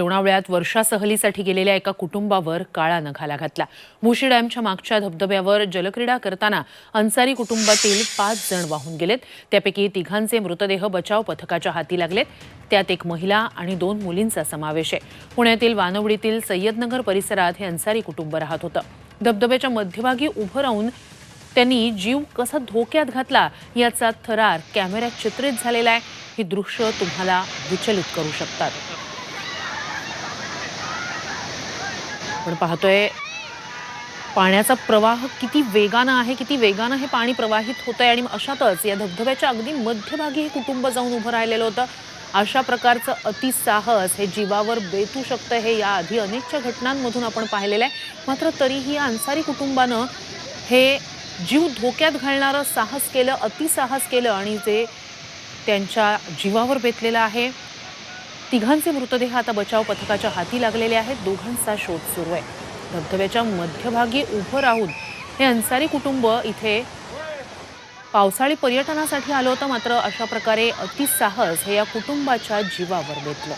लोणावळ्यात वर्षा सहलीसाठी गेलेल्या एका कुटुंबावर काळा नखाला घातला. मुशी डॅमच्या मागच्या धबधब्यावर जलक्रीडा करताना अन्सारी कुटुंबातील पाच जण वाहून गेलेत. त्यापैकी तिघांचे मृतदेह बचाव पथकाच्या हाती लागलेत. त्यात एक महिला आणि दोन मुलींचा समावेश आहे. पुण्यातील वानवडीतील सय्यदनगर परिसरात हे अन्सारी कुटुंब राहत होतं. धबधब्याच्या मध्यभागी उभं राहून त्यांनी जीव कसा धोक्यात घातला याचा थरार कॅमेऱ्यात चित्रित झालेला आहे. ही दृश्य तुम्हाला विचलित करू शकतात. आपण पाहतोय पाण्याचा प्रवाह किती वेगानं आहे किती वेगानं हे पाणी प्रवाहित होत आहे आणि अशातच या धबधब्याच्या अगदी मध्यभागी हे कुटुंब जाऊन उभं राहिलेलं होतं. अशा प्रकारचं अतिसाहस हे जीवावर बेतू शकतं हे याआधी अनेकच्या घटनांमधून आपण पाहिलेलं आहे. मात्र तरीही या अन्सारी कुटुंबानं हे जीव धोक्यात घालणारं साहस केलं अतिसाहस केलं आणि जे त्यांच्या जीवावर बेतलेलं आहे. तिघांचे मृतदेह आता बचाव पथकाच्या हाती लागलेले आहेत. दोघांचा शोध सुरू आहे. धबधब्याच्या मध्यभागी उभं राहून हे अन्सारी कुटुंब इथे पावसाळी पर्यटनासाठी आलं होतं. मात्र अशा प्रकारे अतिसाहस हे या कुटुंबाच्या जीवावर बेतलं